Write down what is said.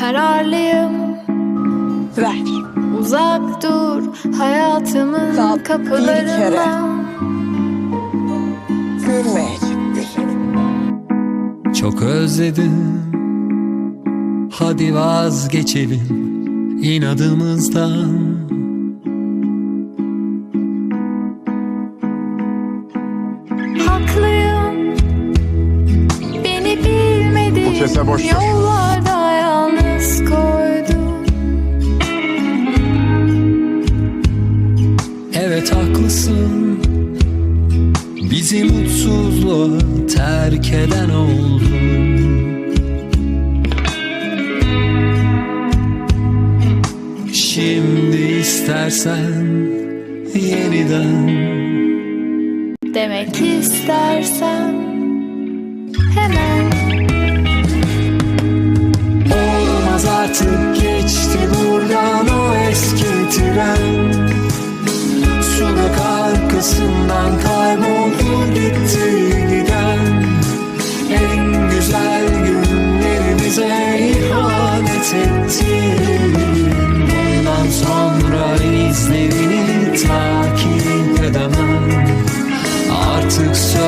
kararlıyım. Ver. Uzak dur hayatımın Daha kapılarından. Gülmeyecek. Çok özledim. Hadi vazgeçelim inadımızdan. Haklıyım. Beni bilmediğim Bu Haklısın Bizi mutsuzluğa terk eden oldu. Şimdi istersen yeniden. Demek istersen Hemen. Olmaz artık took so